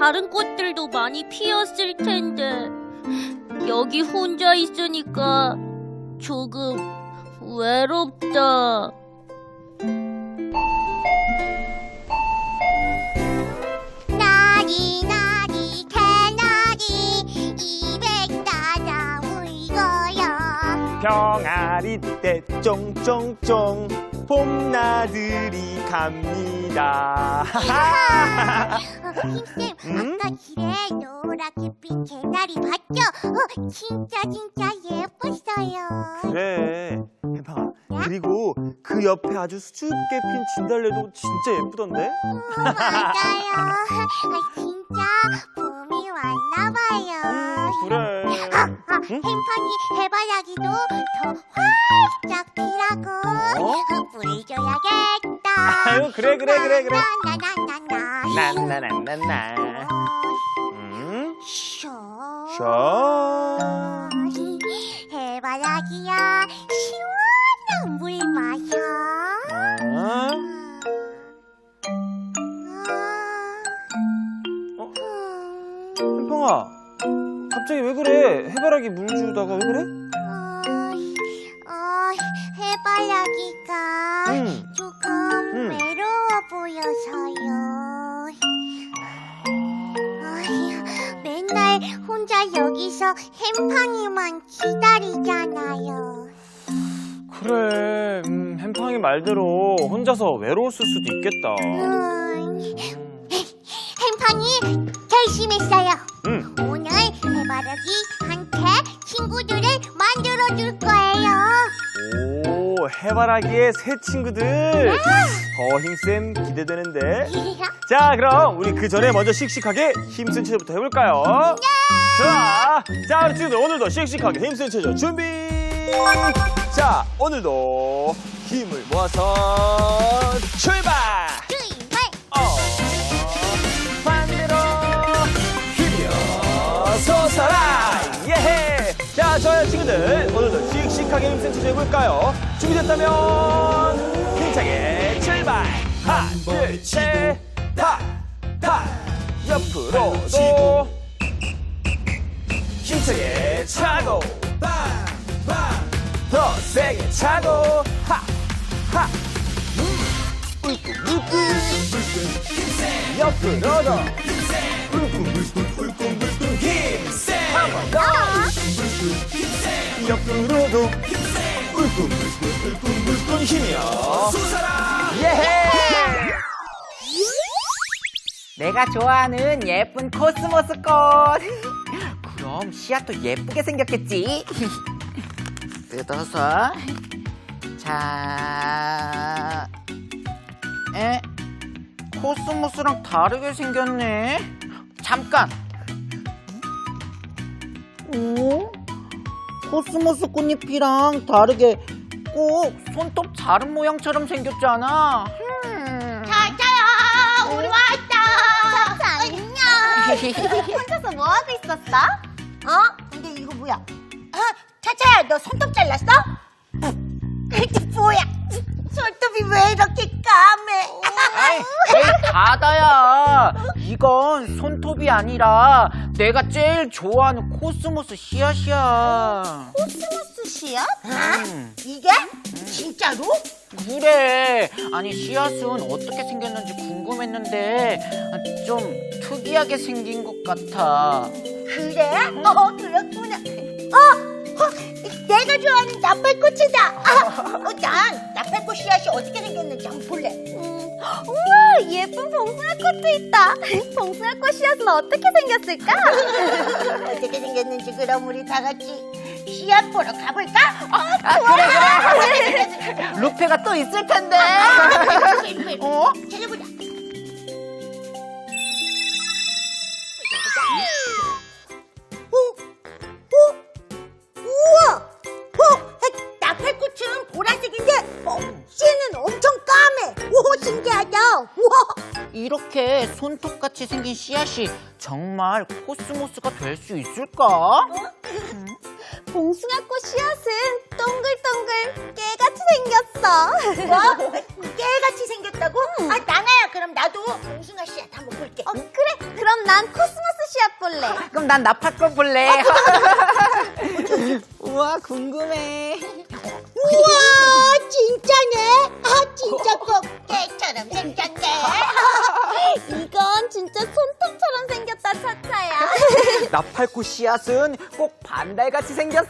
다른 꽃들도 많이 피었을 텐데 여기 혼자 있으니까 조금 외롭다. 병아리 때 쫑쫑쫑 봄나들이 갑니다. 힘쌤 음? 아까 길에 노랗게 핀 개나리 봤죠? 어, 진짜 진짜 예뻤어요 그래, 해봐. 그리고 그 옆에 아주 수줍게 핀 진달래도 진짜 예쁘던데? 어, 맞아요 아, 진짜 왔나 봐요 그래. 아, 햄팡이 해바라기도 더 활짝 피라고 어? 물 줘야겠다 아유, 그래, 그래, 그래, 그래. 나나나나 나 나나나나나. 음, 쇼 샤. 해바라기야 시원한 물 마셔 갑자기 왜 그래? 해바라기 물 주다가 왜 그래? 어, 어, 해바라기가 응. 조금 응. 외로워 보여서요. 어휴, 맨날 혼자 여기서 햄팡이만 기다리잖아요. 그래, 음, 햄팡이 말대로 혼자서 외로웠을 수도 있겠다. 음, 해바라기한테 친구들을 만들어 줄 거예요. 오, 해바라기의 새 친구들. 더 힘쌤 기대되는데. 자, 그럼 우리 그 전에 먼저 씩씩하게 힘쓴 체조부터 해볼까요? 좋아. 자, 우리 친구들 오늘도 씩씩하게 힘쓴 체조 준비. 자, 오늘도 힘을 모아서. 출발! 자 친구들 오늘도 씩씩하게 힘센 체조 해볼까요? 준비됐다면 힘차게 출발! 하나 둘셋다다! 옆으로도 힘차게 차고 더 세게 차고 하하! 울고 울고. 옆으로도 옆으로도 울고 울고 힘이요 예헤 내가 좋아하는 예쁜 코스모스 꽃. 그럼 씨앗도 예쁘게 생겼겠지. 뜯어서. 자. 에? 코스모스랑 다르게 생겼네. 잠깐. 오? 코스모스 꽃잎이랑 다르게 꼭 손톱 자른 모양처럼 생겼잖아. 음. 자자야 우리 왔다 안녕 혼자서 뭐 하고 있었어? 어? 근데 이거 뭐야? 아, 차차야 너 손톱 잘랐어? 이게 뭐야 손톱이 왜 이렇게 까매 에이, 바다야. 이건 손톱이 아니라 내가 제일 좋아하는 코스모스 씨앗이야. 코스모스 씨앗? 음, 이게? 진짜로? 그래. 아니, 씨앗은 어떻게 생겼는지 궁금했는데 좀 특이하게 생긴 것 같아. 그래? 어 그렇구나 어! 어 내가 좋아하는 나팔꽃이다 아, 어, 난 나팔꽃 씨앗이 어떻게 생겼는지 한번 볼래 우와 예쁜 봉숭아꽃도 있다 봉숭아꽃 씨앗은 어떻게 생겼을까? 어떻게 생겼는지 그럼 우리 다 같이 씨앗 보러 가볼까? 아, 그래, 그래. 루페가 또 있을 텐데. 어? 찾아보자 이렇게 손톱같이 생긴 씨앗이 정말 코스모스가 될 수 있을까? 봉숭아꽃 씨앗은 동글동글 깨같이 생겼어. 뭐? 깨같이 생겼다? 싶다고? 아, 나나야, 그럼 나도 봉숭아 씨앗 한번 볼게. 어, 그래. 그럼 난 코스모스 씨앗 볼래. 그럼 난 나팔꽃 볼래. 우와 궁금해. 우와, 진짜네. 아, 진짜 꽃게처럼 생겼네. 이건 진짜 손톱처럼 생겼다, 차차야. 나팔꽃 씨앗은 꼭 반달같이 생겼어.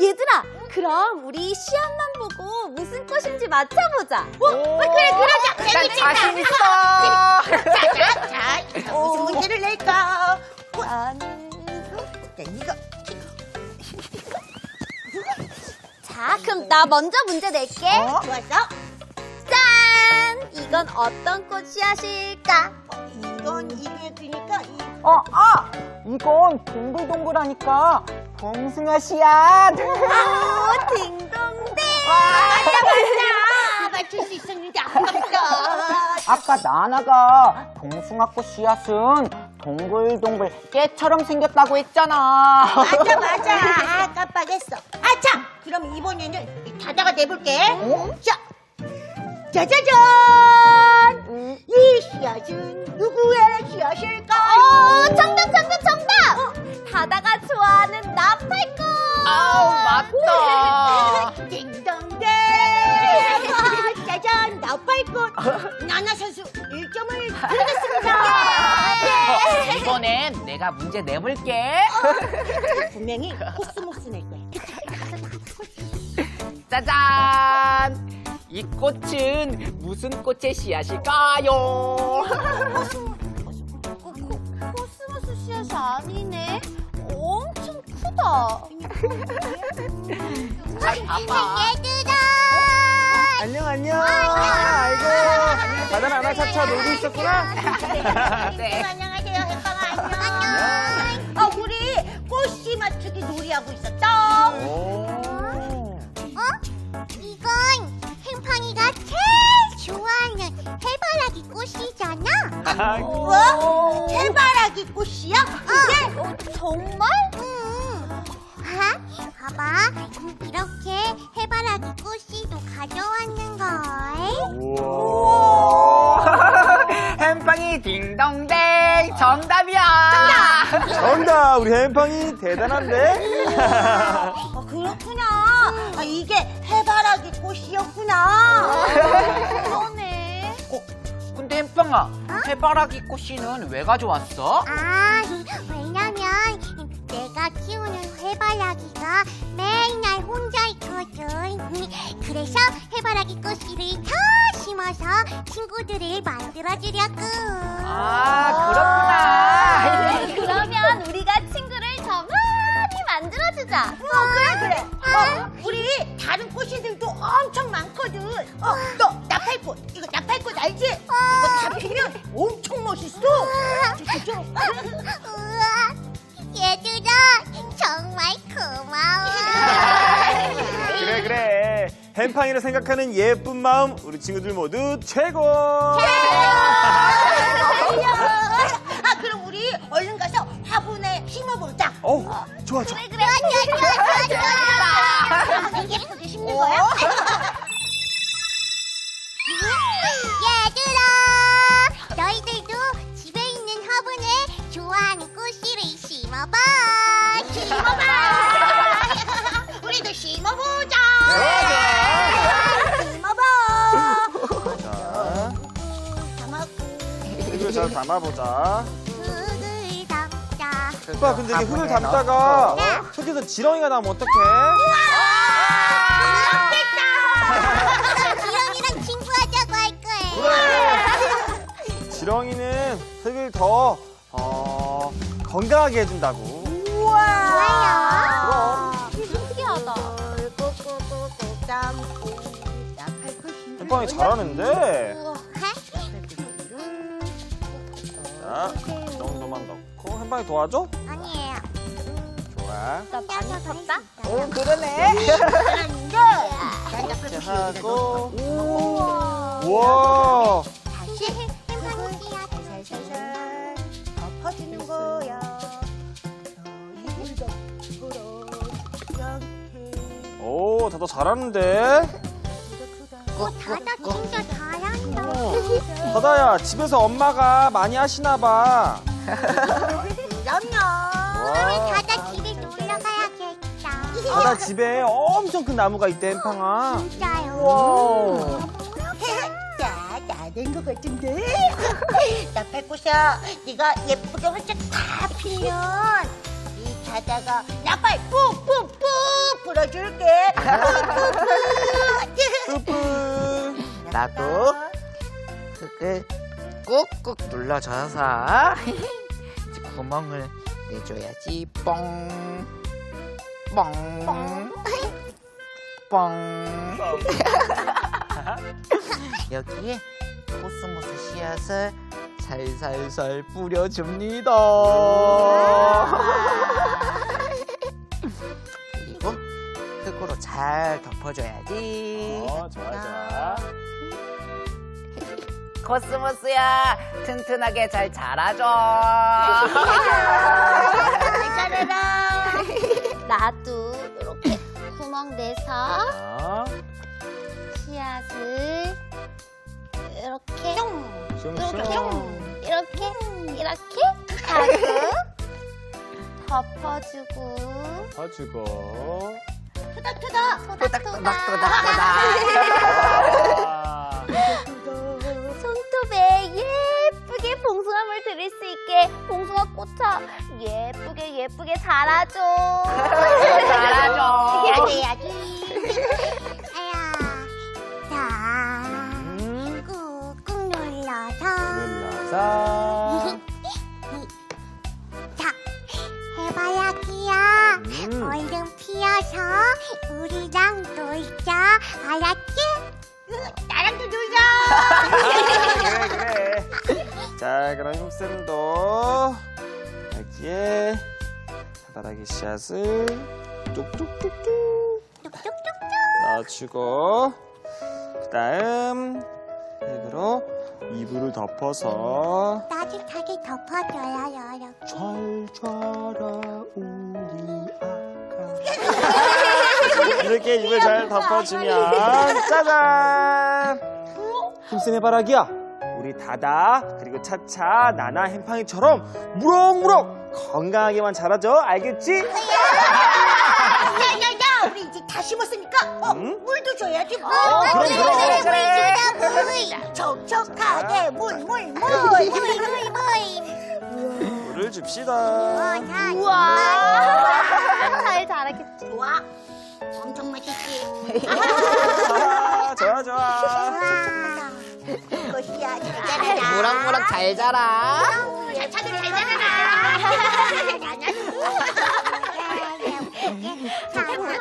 얘들아, 그럼 우리 씨앗만 보고 무슨 꽃인지 맞춰보자. 오, 그래, 그러자. 난 재밌겠다. 자신 있어. 자, 자, 무슨 문제를 낼까? 나는 네, 이거. 자, 그럼 나 먼저 문제 낼게. 어? 좋았어? 짠! 이건 어떤 꽃 씨앗일까? 이건 입에 드니까 이 어, 아, 이건 동글동글하니까 봉숭아 씨앗. 오, 딩동댕! 아, 맞출 수 있었는데 아깝다. 아까 나나가 봉숭아꽃 씨앗은 동글동글 깨처럼 생겼다고 했잖아. 맞아, 맞아. 아, 깜빡했어. 아, 참. 그럼 이번에는 이 닫아가 내볼게. 자, 짜자잔! 내가 문제 내볼게. 분명히 코스모스 낼 거야. 짜잔! 이 꽃은 무슨 꽃의 씨앗일까요? 코, 코, 코스모스 씨앗이 아니네. 엄청 크다. 잘 봐봐. 얘들아! 안녕 안녕. 아이고. 바다 나나 차차 놀고 있었구나. 네. 안녕하세요, 놀이하고 있었다. 오. 어? 이건 팽팡이가 제일 좋아하는 해바라기 꽃이잖아. 아, 뭐? 해바라기 꽃이야? 그게? 어, 정말? 응. 아, 봐봐. 이렇게 해바라기 꽃씨도 가져왔는 걸. 우와. 햄빵이 딩동댕 정답이야. 정답 우리 햄팡이 대단한데. 아, 그렇구나. 아, 이게 해바라기 꽃이었구나. 그러네. 근데 햄빵아, 해바라기 꽃씨는 왜 가져왔어? 아, 왜냐면 내가 키우는 해바라기가 맨날 혼자 있거든. 그래서 해바라기 꽃씨를 더 심어서 친구들을 만들어주려고. 아, 엄청 많거든. 어, 너 나팔꽃. 이거 나팔꽃 알지? 이거 다 피면 엄청 멋있어. 우와, 얘들아, 정말 고마워. 그래 그래. 햄팡이를 생각하는 예쁜 마음 우리 친구들 모두 최고. 아, 그럼 우리 얼른 가서 화분에 심어보자. 어 좋아 좋아. 그래, 그래, 좋아, 좋아, 좋아. 아, 거야? 얘들아, 너희들도 집에 있는 화분에 좋아하는 꽃씨를 심어봐. 심어봐. 우리도 심어보자. 심어봐. 자, 담았고. 흙을 잘 담아보자. 흙을 담자. 오빠 근데 이게 흙을 담다가 저기서 지렁이가 나면 어떡해? 지렁이는 흙을 더 어, 건강하게 해준다고. 좋아요. 신기하다. 햄팡이 잘하는데. 자, 이 정도만 넣고 햄팡이 도와줘? 아니에요. 좋아. 나 많이 컸다. 오, 그러네. 이렇게 하고. 우와. 이렇게. 오, 오, 다다 잘하는데. 다다 진짜 잘한다. 다다야, 집에서 엄마가 많이 하시나 봐. 그럼요. 와. 다다 집에 놀러 가야겠다. 다다 집에 엄청 큰 나무가 있대, 햄팡아. 진짜요? 자, 다된 것 같은데? 나팔꽃이야, 네가 예쁘게 활짝 다 피면 이 자다가 나팔 푹푹푹 불어줄게. 뿌뿌. 나도 흙을 꾹꾹 눌러줘서 이제 구멍을 내줘야지 뻥. 뻥. 뻥. 여기에 코스모스 씨앗을 살살살 뿌려줍니다. 잘 덮어줘야지. 어, 좋아, 좋아. 코스모스야, 튼튼하게 잘 자라줘. 잘자라라 나도 이렇게 구멍 내서 자, 씨앗을 이렇게 슝슝. 이렇게 이렇게 하고 덮어주고 봐주고. 토닥토닥 아. 손톱에 예쁘게 봉숭아물 들을 수 있게 봉숭아 꽃차 예쁘게 예쁘게 자라줘 자라줘. 해야지 해야지 우리랑 놀자 알았지? 나랑도 놀자. 그래, 그래. 자, 그럼 힘쌤도. 여기에 바닥에 씨앗을 뚝뚝뚝뚝 넣어주고 그 다음 흙으로 이불을 덮어서 따뜻하게 덮어줘요 여러분. 잘 자라 우 이렇게 입을 잘 덮어주면 짜잔! 힘센 해바라기야. 우리 다다 그리고 차차 나나 햄팡이처럼 무럭무럭 건강하게만 자라줘 알겠지? 야야야 우리 이제 다 심었으니까 어, 응? 물도 줘야지 물 어, 그럼 그럼. 촉촉하게 물물물물물물물. 물을 줍시다. 우와 잘 자라겠지. 좋아 아, 좋아 좋아 꽃이야 잘 자라라 무럭무럭 잘 자라. 차차도 잘 자라라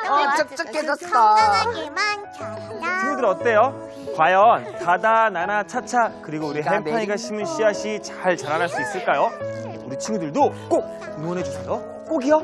어, 촉촉해졌어. 건강하게만 자라라 친구들 어때요? 과연 다다 나나 차차 그리고 우리 비가 햄팡이가 심은 씨앗이 잘 자라날 수 있을까요? 우리 친구들도 꼭 응원해 주세요 꼭이요